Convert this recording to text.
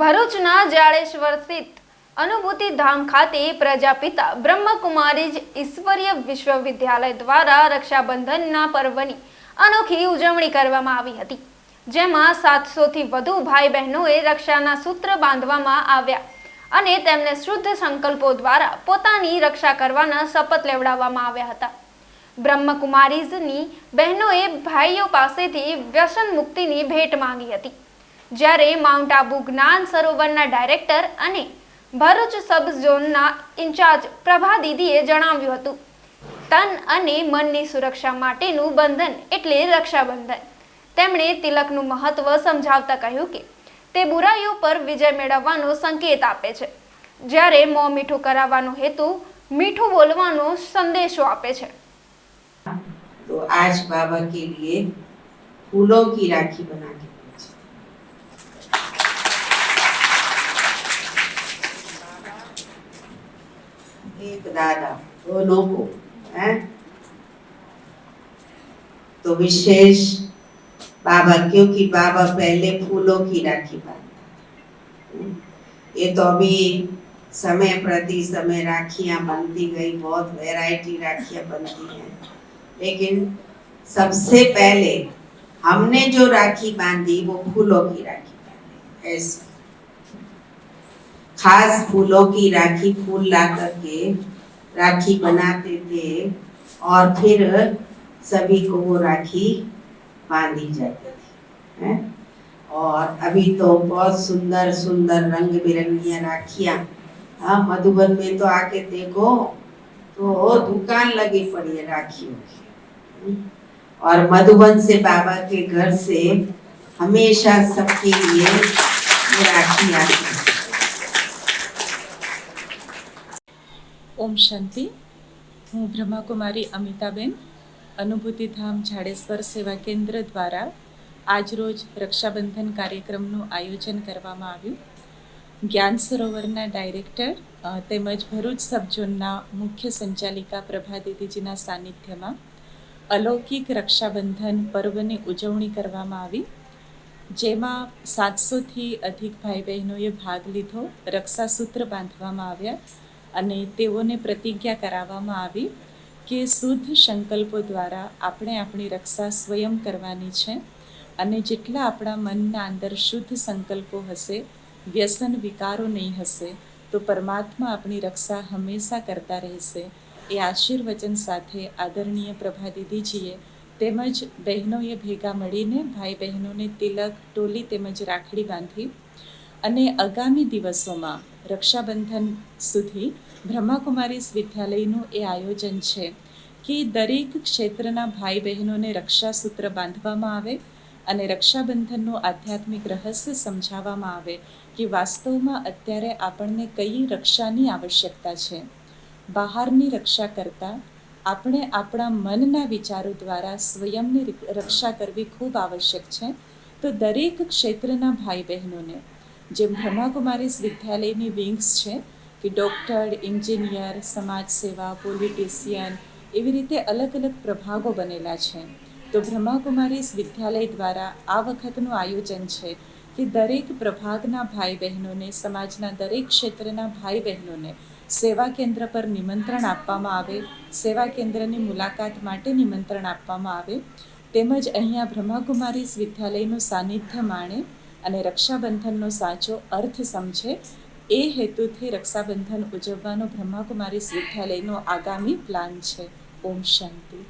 ભરૂચના જાડેશ્વર સ્થિત અનુભૂતિ ધામ ખાતે પ્રજાપિતા બ્રહ્મકુમારી ઈશ્વરીય વિશ્વવિદ્યાલય દ્વારા રક્ષાબંધનના પર્વની અનોખી ઉજવણી કરવામાં આવી હતી, જેમાં સાતસોથી વધુ ભાઈ બહેનોએ રક્ષાના સૂત્ર બાંધવામાં આવ્યા અને તેમને શુદ્ધ સંકલ્પો દ્વારા પોતાની રક્ષા કરવાના શપથ લેવડાવવામાં આવ્યા હતા. બ્રહ્મકુમારીઝની બહેનોએ ભાઈઓ પાસેથી વ્યસન મુક્તિની ભેટ માંગી હતી. જ્યારે માઉન્ટ આબુ જ્ઞાન સરોવરના ડાયરેક્ટર અને ભરૂચ સબ ઝોનના ઇન્ચાર્જ પ્રભા દીદીએ જણાવ્યું હતું, તન અને મનની સુરક્ષા માટેનું બંધન એટલે રક્ષાબંધન. તેમણે તિલકનું મહત્વ સમજાવતા કહ્યું કે, તે બુરાઈઓ પર વિજય મેળવવાનો સંકેત આપે છે. જ્યારે મોં મીઠું કરાવવાનો હેતુ મીઠું બોલવાનો સંદેશો આપે છે. તો આજ બાબા કે લીએ ફૂલો કી રાખી બના કે दादा दोनों को हैं? तो विशेष बाबा, क्योंकि बाबा पहले फूलों की राखी बांधता ये तो अभी समय प्रति समय राखियाँ बनती गई, बहुत वैरायटी राखियाँ बनती हैं। लेकिन सबसे पहले हमने जो राखी बांधी, वो फूलों की राखी बांधी, ऐसे। खास फूलों की राखी फूल ला करके राखी बनाते थे और फिर सभी को वो राखी बांधी जाती थी, हैं? और अभी तो बहुत सुंदर सुंदर रंग बिरंगियाँ राखियाँ। हाँ मधुबन में तो आके देखो तो दुकान लगी पड़ी है राखियों की। और मधुबन से बाबा के घर से हमेशा सबके लिए राखी आती ઓમ શાંતિ. હું બ્રહ્માકુમારી અમિતાબેન, અનુભૂતિધામ જાડેશ્વર સેવા કેન્દ્ર દ્વારા આજરોજ રક્ષાબંધન કાર્યક્રમનું આયોજન કરવામાં આવ્યું. જ્ઞાન સરોવરના ડાયરેક્ટર તેમજ ભરૂચ સબઝોનના મુખ્ય સંચાલિકા પ્રભા દીદીજીના સાનિધ્યમાં અલૌકિક રક્ષાબંધન પર્વની ઉજવણી કરવામાં આવી. જેમાં સાતસોથી અધિક ભાઈ બહેનોએ ભાગ લીધો, રક્ષાસૂત્ર બાંધવામાં આવ્યા અને તેઓને પ્રતિજ્ઞા કરાવવામાં આવી કે શુદ્ધ સંકલ્પો દ્વારા આપણે આપણી રક્ષા સ્વયં કરવાની છે અને જેટલા આપણા મનના અંદર શુદ્ધ સંકલ્પો હશે, વ્યસન વિકારો નહીં હશે, તો પરમાત્મા આપણી રક્ષા હંમેશા કરતા રહેશે. એ આશીર્વચન સાથે આદરણીય પ્રભા દીદીજીએ તેમજ બહેનોએ ભેગા મળીને ભાઈ બહેનોને તિલક, ટોલી તેમજ રાખડી બાંધી અને આગામી દિવસોમાં રક્ષાબંધન સુધી બ્રહ્માકુમારીસ વિદ્યાલયનું એ આયોજન છે કે દરેક ક્ષેત્રના ભાઈ બહેનોને રક્ષાસૂત્ર બાંધવામાં આવે અને રક્ષાબંધનનું આધ્યાત્મિક રહસ્ય સમજાવવામાં આવે કે વાસ્તવમાં અત્યારે આપણને કઈ રક્ષાની આવશ્યકતા છે. બહારની રક્ષા કરતાં આપણે આપણા મનના વિચારો દ્વારા સ્વયંની રક્ષા કરવી ખૂબ આવશ્યક છે. તો દરેક ક્ષેત્રના ભાઈ બહેનોને જેમ બ્રહ્માકુમારીસ વિદ્યાલયની વિંગ્સ છે કે ડૉક્ટર, એન્જિનિયર, સમાજ સેવા, પોલિટિશિયન એવી રીતે અલગ અલગ પ્રભાગો બનેલા છે. તો બ્રહ્માકુમારીસ વિદ્યાલય દ્વારા આ વખતનું આયોજન છે કે દરેક પ્રભાગના ભાઈ બહેનોને સમાજના દરેક ક્ષેત્રના ભાઈ બહેનોને સેવા કેન્દ્ર પર નિમંત્રણ આપવામાં આવે, સેવા કેન્દ્રની મુલાકાત માટે નિમંત્રણ આપવામાં આવે. તેમજ અહીંયા બ્રહ્માકુમારીસ વિદ્યાલયનું સાનિધ્ય માણે અને રક્ષાબંધનનો સાચો અર્થ સમજે, એ હેતુથી રક્ષાબંધન ઉજવવાનો બ્રહ્માકુમારી વિદ્યાલયનો આગામી પ્લાન છે. ઓમ શાંતિ.